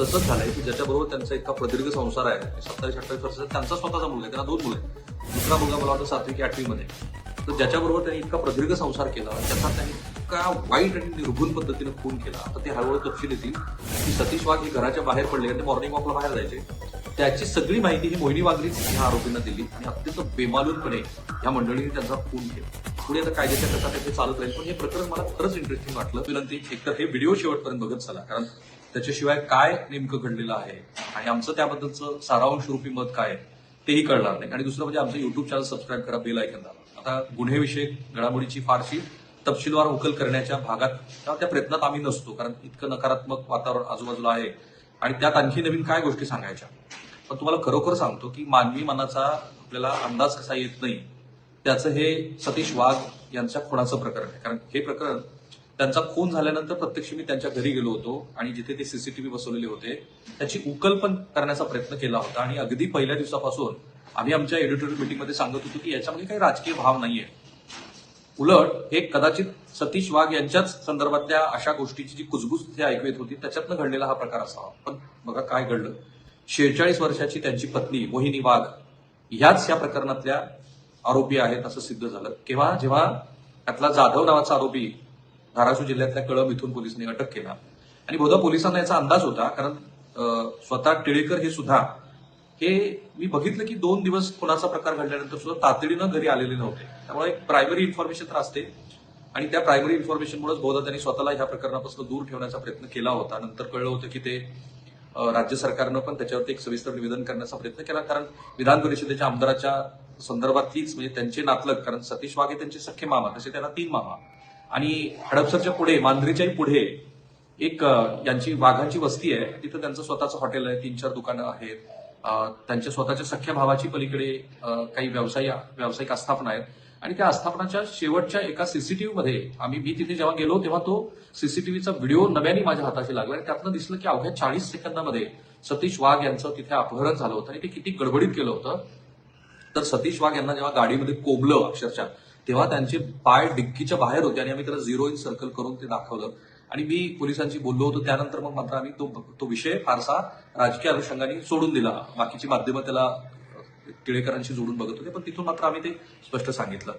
तसंच झालंय की ज्याच्याबरोबर त्यांचा इतका प्रदीर्घ संसार आहे सत्तावीस अठ्ठावीस वर्षाचा त्यांचा स्वतःचा मुलगा आहे त्यांना दोन मुलं आहेत. दुसरा मुलगा मला वाटतं सातवी की आठवी मध्ये तर ज्याच्याबरोबर त्यांनी इतका प्रदीर्घ संसार केला त्याचा त्यांनी इतका वाईट आणि निर्घुण पद्धतीने खून केला आता ते हळूहळू तपशील येतील की सतीश वाघ हे घराच्या बाहेर पडले आणि ते मॉर्निंग वॉकला बाहेर जायचे. त्याची सगळी माहिती ही मोहिनी वागलीच ह्या आरोपींना दिली आणि अत्यंत बेमालूनपणे ह्या मंडळीने त्यांचा खून केला. पुढे आता कायद्याच्या कसा ते चालत राहील पण हे प्रकरण मला खरंच इंटरेस्टिंग वाटलं. विनंती एकतर हे व्हिडिओ शेवटपर्यंत बघत चला कारण त्याच्याशिवाय काय नेमकं घडलेलं आहे? आणि आमचं त्याबद्दलचं सारांश रूपी मत काय? तेही कळणार नाही. आणि दुसरं म्हणजे आमचं युट्यूब चॅनल सबस्क्राईब करा बेल ऐकन दाबा. आता गुन्हेविषयक घडामोडीची फारशी तपशीलवार उकल करण्याच्या भागात किंवा त्या प्रयत्नात आम्ही नसतो कारण इतकं नकारात्मक वातावरण आजूबाजूला आहे. आणि त्यात आणखी नवीन काय गोष्टी सांगायच्या? पण तुम्हाला खरोखर सांगतो की मानवी मनाचा आपल्याला अंदाज कसा येत नाही त्याचं हे सतीश वाघ यांच्या खुणाचं प्रकरण आहे. कारण हे प्रकरण त्यांचा खून झाल्यानंतर प्रत्यक्ष मी त्यांच्या घरी गेलो होतो आणि जिथे ते सीसीटीव्ही बसवलेले होते त्याची उकल पण करण्याचा प्रयत्न केला होता. आणि अगदी पहिल्या दिवसापासून आम्ही आमच्या एडिटोरियल मीटिंगमध्ये सांगत होतो की याच्यामध्ये काही राजकीय भाव नाहीये. उलट हे कदाचित सतीश वाघ यांच्याच संदर्भातल्या अशा गोष्टीची जी कुजबूज तिथे ऐकू येत होती त्याच्यातनं घडलेला हा प्रकार असावा. पण बघा काय घडलं. शेहेचाळीस वर्षाची त्यांची पत्नी मोहिनी वाघ ह्याच या प्रकरणातल्या आरोपी आहेत असं सिद्ध झालं. केव्हा? जेव्हा त्यातला जाधव नावाचा आरोपी धाराशिव जिल्ह्यातल्या कळंब इथून पोलिसांनी अटक केला. आणि बहुधा पोलिसांना याचा अंदाज होता कारण स्वतः टिळेकर हे सुद्धा हे मी बघितलं की दोन दिवस कोणाचा प्रकार घडल्यानंतर सुद्धा तातडीनं घरी आलेले नव्हते. त्यामुळे एक प्रायमरी इन्फॉर्मेशन तर असते. आणि त्या प्रायमरी इन्फॉर्मेशनमुळेच बहुधा त्यांनी स्वतःला ह्या प्रकरणापासून दूर ठेवण्याचा प्रयत्न केला होता. नंतर कळलं होतं की ते राज्य सरकारनं पण त्याच्यावरती एक सविस्तर निवेदन करण्याचा प्रयत्न केला. कारण विधान परिषदेच्या आमदाराच्या संदर्भातलीच म्हणजे त्यांचे नातलग कारण सतीश वाघे त्यांचे सख्खे मामा तसे त्यांना तीन मामा. आणि हडपसरच्या पुढे मांजरीच्याही पुढे एक यांची वाघांची वस्ती आहे. तिथं त्यांचं स्वतःचं हॉटेल आहे. तीन चार दुकानं आहेत. त्यांच्या स्वतःच्या सख्या भावाची पलीकडे काही व्यवसाय व्यावसायिक आस्थापना आहेत. आणि त्या आस्थापनाच्या शेवटच्या एका सीसीटीव्ही मध्ये आम्ही मी तिथे जेव्हा गेलो तेव्हा तो सीसीटीव्हीचा व्हिडिओ नव्याने माझ्या हाताशी लागला आणि त्यातनं दिसलं की अवघ्या चाळीस सेकंदामध्ये सतीश वाघ यांचं तिथे अपहरण झालं होतं आणि ते किती गडबडीत केलं होतं. तर सतीश वाघ यांना जेव्हा गाडीमध्ये कोंबलं अक्षरशः तेव्हा त्यांचे पाय डिक्कीच्या बाहेर होते आणि आम्ही त्याला झिरो इन सर्कल करून ते दाखवलं. आणि मी पोलिसांशी बोललो होतो. त्यानंतर मग मात्र आम्ही तो तो विषय फारसा राजकीय अनुषंगाने सोडून दिला. बाकीची माध्यमं त्याला टिळेकरांशी जोडून बघत होते. पण तिथून मात्र आम्ही ते स्पष्ट सांगितलं.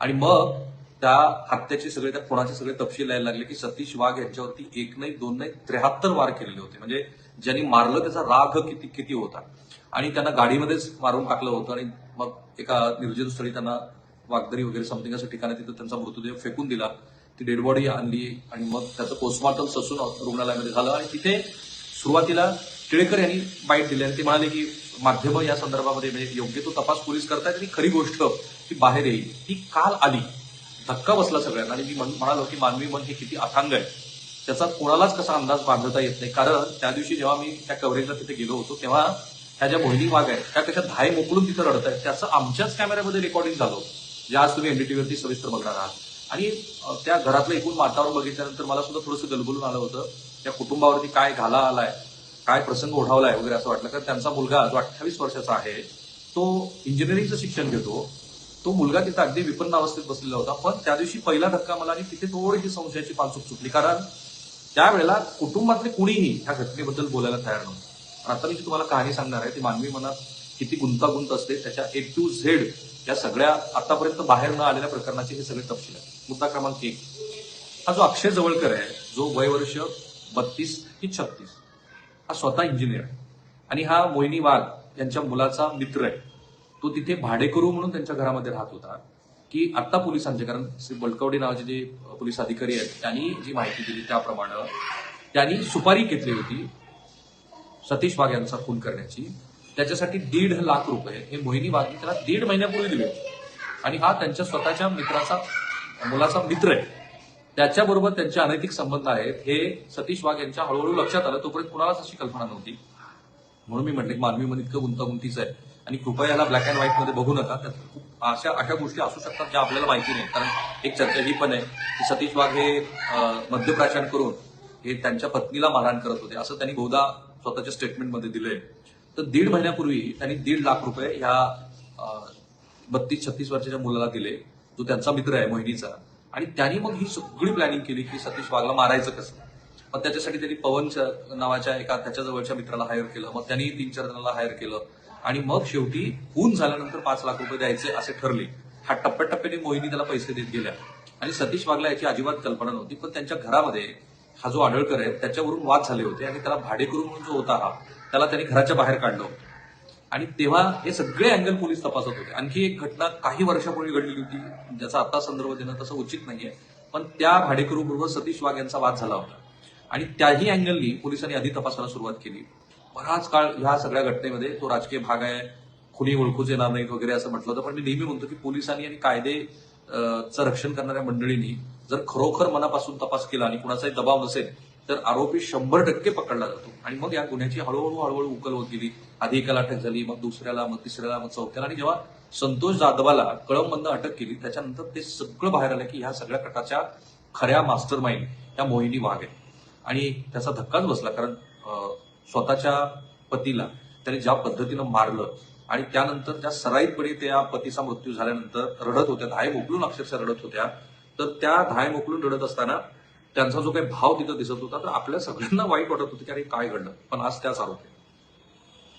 आणि मग त्या हत्याचे सगळे त्या खुणाचे सगळे तपशील यायला लागले की सतीश वाघ यांच्यावरती एक नाही दोन नाही त्र्याहत्तर वार केलेले होते. म्हणजे ज्यांनी मारलं त्याचा राग किती किती होता. आणि त्यांना गाडीमध्येच मारून टाकलं होतं आणि मग एका निर्जन स्थळी त्यांना वागदरी वगैरे समथिंग असं ठिकाणी तिथं त्यांचा मृतदेह फेकून दिला. ती डेड बॉडी आणली आणि मग त्याचं पोस्टमॉर्टम ससून रुग्णालयामध्ये झालं आणि तिथे सुरुवातीला टिळेकर यांनी बाईट दिली आणि ते म्हणाले की माध्यमं या संदर्भामध्ये म्हणजे योग्य तो तपास पोलीस करतायत आणि खरी गोष्ट ती बाहेर येईल. ती काल आली. धक्का बसला सगळ्यांना आणि मी म्हणालो की मानवी मन हे किती अथांग आहे. त्याचा कोणालाच कसा अंदाज बांधता येत नाही. कारण त्या दिवशी जेव्हा मी त्या कव्हरेजला तिथे गेलो होतो तेव्हा ह्या ज्या मोहिनी वाघ आहेत त्या कशा धाय मोकळून तिथे रडत आहेत त्याचं आमच्याच कॅमेऱ्यामध्ये रेकॉर्डिंग झालं होतं. जे आज तुम्ही एनडीटीव्हीवरती सविस्तर बघणार आहात. आणि त्या घरातलं एकूण वातावरण बघितल्यानंतर मला सुद्धा थोडंसं गलबलून आलं होतं. त्या कुटुंबावरती काय घाला आलाय काय प्रसंग ओढावलाय वगैरे असं वाटलं. कारण त्यांचा मुलगा जो अठ्ठावीस वर्षाचा आहे तो इंजिनिअरिंगचं शिक्षण घेतो. तो मुलगा तिथं अगदी विपन्न अवस्थेत बसलेला होता. पण त्या दिवशी पहिला धक्का मला आणि तिथे थोडीशी संशयाची पानचूक सुटली. कारण त्यावेळेला कुटुंबातले कुणीही ह्या घटनेबद्दल बोलायला तयार नव्हतं. आता मी जी तुम्हाला कहाणी सांगणार आहे ती मानवी मनात किती गुंतागुंत असते त्याच्या ए टू झेड या सगळ्या आतापर्यंत बाहेर न आलेल्या प्रकरणाचे हे सगळे तपशील आहेत. मुद्दा क्रमांक एक. हा जो अक्षय जवळकर आहे जो वयवर्ष बत्तीस की छत्तीस हा स्वतः इंजिनियर आहे. आणि हा मोहिनी वाघ यांच्या मुलाचा मित्र आहे. तो तिथे भाडेकरू म्हणून त्यांच्या घरामध्ये राहत होता की आत्ता पोलिसांचे कारण श्री बलकवडे नावाचे जे पोलीस अधिकारी आहेत त्यांनी जी माहिती दिली त्याप्रमाणे त्यांनी सुपारी घेतली होती सतीश वाघ यांचा खून करण्याची. त्याच्यासाठी दीड लाख रुपये हे मोहिनी वाघ त्याला दीड महिन्यापूर्वी दिले होते. आणि हा त्यांच्या स्वतःच्या मित्राचा मुलाचा मित्र आहे. त्याच्याबरोबर त्यांचे अनैतिक संबंध आहेत. हे सतीश वाघ यांच्या हळूहळू लक्षात आलं तोपर्यंत कुणालाच अशी कल्पना नव्हती. म्हणून मी म्हटले मानवी मन इतकं गुंतागुंतीचं आहे. आणि कृपया याला ब्लॅक अँड व्हाईटमध्ये बघू नका. त्यात खूप अशा अशा गोष्टी असू शकतात ज्या आपल्याला माहिती नाही कारण एक चर्चा ही पण आहे की सतीश वाघ हे मद्यप्राशन करून हे त्यांच्या पत्नीला मारहाण करत होते. असं त्यांनी बहुधा स्वतःच्या स्टेटमेंटमध्ये दिलंय. तर दीड महिन्यापूर्वी त्यांनी दीड लाख रुपये ह्या बत्तीस छत्तीस वर्षाच्या मुलाला दिले. जो त्यांचा मित्र आहे मोहिनीचा. आणि त्यांनी मग ही सगळी प्लॅनिंग केली की सतीश वाघला मारायचं कसं? मग त्याच्यासाठी त्यांनी पवन च- नावाच्या एका त्याच्या जवळच्या मित्राला हायर केलं. मग त्यांनी तीन चार जणांना हायर केलं. आणि मग शेवटी खून झाल्यानंतर पाच लाख रुपये द्यायचे असे ठरले. हा टप्प्याटप्प्याने मोहिनी त्याला पैसे देत गेल्या. आणि सतीश वागला याची अजिबात कल्पना नव्हती. पण त्यांच्या घरामध्ये हा जो आढळकर आहे त्याच्यावरून वाद झाले होते आणि त्याला भाडेकरू म्हणून जो होता हा त्याला त्यांनी घराच्या बाहेर काढलं होतं. आणि तेव्हा हे सगळे अँगल पोलीस तपासत होते. आणखी एक घटना काही वर्षापूर्वी घडलेली होती ज्याचा आता संदर्भ देणं तसं उचित नाहीये. पण त्या भाडेकरू बरोबर सतीश वाघ यांचा वाद झाला होता. आणि त्याही अँगलनी पोलिसांनी आधी तपासाला सुरुवात केली. बराच काळ ह्या सगळ्या घटनेमध्ये तो राजकीय भाग आहे खुनी ओळखूच येणार नाहीत वगैरे असं म्हटलं होतं. पण मी नेहमी म्हणतो की पोलिसांनी आणि कायदे चं रक्षण करणाऱ्या मंडळींनी जर खरोखर मनापासून तपास केला आणि कुणाचाही दबाव नसेल तर आरोपी शंभर टक्के पकडला जातो. आणि मग या गुन्ह्याची हळूहळू हळूहळू उकल होत गेली. आधी एकाला अटक झाली मग दुसऱ्याला मग तिसऱ्याला मग चौथ्याला. आणि जेव्हा संतोष जाधवाला कळममधनं अटक केली त्याच्यानंतर ते सगळं बाहेर आलं की ह्या सगळ्या कटाच्या खऱ्या मास्टर माइंड या मोहिनी वाघ आहेत. आणि त्याचा धक्काच बसला कारण अं, स्वतःच्या पतीला त्याने ज्या पद्धतीनं मारलं आणि त्यानंतर त्या सराईतपणे त्या पतीचा मृत्यू झाल्यानंतर रडत होत्या धाय मोकलून अक्षरशः रडत होत्या तर त्या धाय मोकलून रडत असताना त्यांचा जो काही भाव तिथं दिसत होता तर आपल्या सगळ्यांना वाईट वाटत होतं की अरे काय घडलं? पण आज त्याच आरोप आहे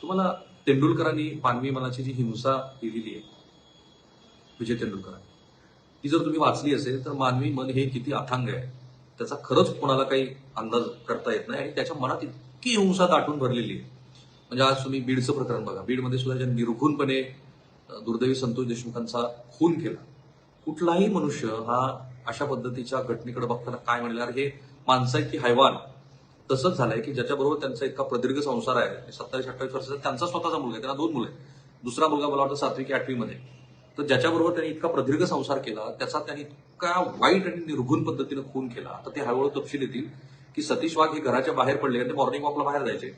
तुम्हाला तेंडुलकरांनी मानवी मनाची जी हिंसा लिहिलेली आहे विजय तेंडुलकरांनी ती जर तुम्ही वाचली असेल तर मानवी मन हे किती अथांग आहे. त्याचा खरंच कोणाला काही अंदाज करता येत नाही आणि त्याच्या मनात इतकी हिंसा दाटून भरलेली आहे. म्हणजे आज तुम्ही बीडचं प्रकरण बघा. बीडमध्ये सुद्धा ज्या निर्घुणपणे दुर्दैवी संतोष देशमुखांचा खून केला. कुठलाही मनुष्य हा अशा पद्धतीच्या घटनेकडे बघताना काय म्हणणार हे माणसं आहेत की हैवान. तसंच झालंय की ज्याच्याबरोबर त्यांचा इतका प्रदीर्घ संसार आहे सत्तावीस अठ्ठावीस वर्षाचा त्यांचा स्वतःचा मुलगा आहे त्यांना दोन मुलं आहेत. दुसरा मुलगा मला वाटतं सातवी की आठवी मध्ये तर ज्याच्याबरोबर त्यांनी इतका प्रदीर्घ संसार केला त्याचा त्यांनी इतका वाईट आणि निर्घुण पद्धतीनं खून केला. तर ते हळूहळू तपशील येतील की सतीश वाघ हे घराच्या बाहेर पडले आणि ते मॉर्निंग वॉकला बाहेर जायचे.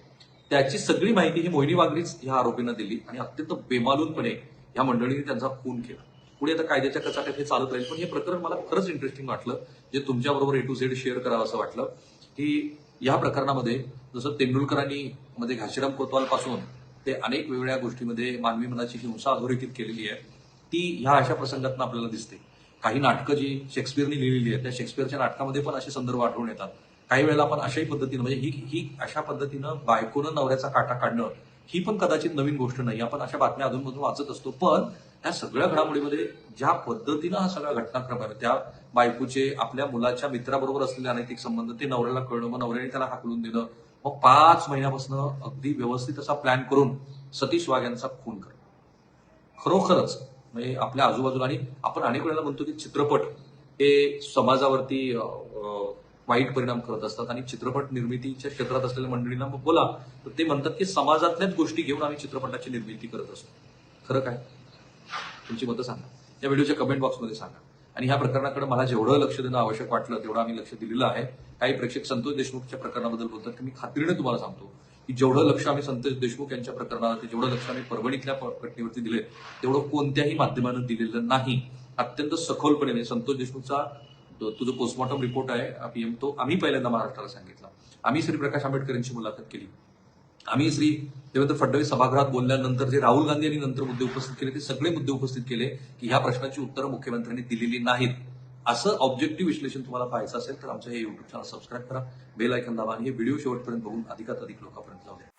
त्याची सगळी माहिती ही मोहिनी वाघरीच ह्या आरोपींना दिली आणि अत्यंत बेमालूनपणे ह्या मंडळीने त्यांचा खून केला. पुढे आता कायद्याच्या कचाट्यात हे चालत राहील. पण हे प्रकरण मला खरंच इंटरेस्टिंग वाटलं जे तुमच्याबरोबर ए टू झेड शेअर करावं असं वाटलं की या प्रकरणामध्ये जसं तेंडुलकरांनी मध्ये घाशीराम कोतवाल पासून ते अनेक वेगवेगळ्या गोष्टीमध्ये मानवी मनाची हिंसा अधोरेखित केलेली आहे ती ह्या अशा प्रसंगातून आपल्याला दिसते. काही नाटकं जी शेक्सपियरने लिहिलेली आहेत त्या शेक्सपियरच्या नाटकामध्ये पण असे संदर्भ आढळून येतात. काही वेळेला आपण अशाही पद्धतीनं म्हणजे ही ही अशा पद्धतीनं बायकोनं नवऱ्याचा काटा काढणं ही पण कदाचित नवीन गोष्ट नाही. आपण अशा बातम्या अधूनमधून वाचत असतो. पण या सगळ्या घडामोडीमध्ये ज्या पद्धतीनं हा सगळा घटनाक्रम आहे त्या बायकोचे आपल्या मुलाच्या मित्राबरोबर असलेले अनैतिक संबंध ते नवऱ्याला कळणं मग नवऱ्याने त्याला हाकलून दिलं मग पाच महिन्यापासून अगदी व्यवस्थित असा प्लॅन करून सतीश वाघ यांचा खून करणं. खरोखरच म्हणजे आपल्या आजूबाजूला आणि आपण अनेक वेळेला म्हणतो की चित्रपट हे समाजावरती वाईट परिणाम करत असतात आणि चित्रपट निर्मितीच्या क्षेत्रात असलेल्या मंडळींना मग बोला तर ते म्हणतात की समाजातल्याच गोष्टी घेऊन आम्ही चित्रपटाची निर्मिती करत असतो. खरं काय? तुमची मतं सांगा. या व्हिडिओच्या कमेंट बॉक्समध्ये सांगा. आणि ह्या प्रकरणाकडे मला जेवढं लक्ष देणं आवश्यक वाटलं तेवढं आम्ही लक्ष दिलेलं आहे. काही प्रेक्षक संतोष देशमुखच्या प्रकरणाबद्दल बोलतात की मी खात्रीने तुम्हाला सांगतो की जेवढं लक्ष आम्ही संतोष देशमुख यांच्या प्रकरणावरती जेवढं लक्ष आम्ही परभणीतल्या घटनेवरती दिले तेवढं कोणत्याही माध्यमानं दिलेलं नाही. अत्यंत सखोलपणे म्हणजे संतोष देशमुखचा तो तो जो पोस्टमॉर्टम रिपोर्ट आहे पीएम तो आम्ही पहिल्यांदा महाराष्ट्राला सांगितला. आम्ही श्री प्रकाश आंबेडकर यांची मुलाखत केली. आम्ही श्री देवेंद्र फडणवीस सभागृहात बोलल्यानंतर जे राहुल गांधी यांनी नंतर मुद्दे उपस्थित केले ते सगळे मुद्दे उपस्थित केले की ह्या प्रश्नाची उत्तरं मुख्यमंत्र्यांनी दिलेली नाहीत. असं ऑब्जेक्टिव्ह विश्लेषण तुम्हाला पाहायचं असेल तर आमचं हे युट्यूब चॅनल सबस्क्राईब करा बेल आयकन दाबा आणि हे व्हिडिओ शेवटपर्यंत बघून अधिकात अधिक लोकांपर्यंत जाऊ द्या.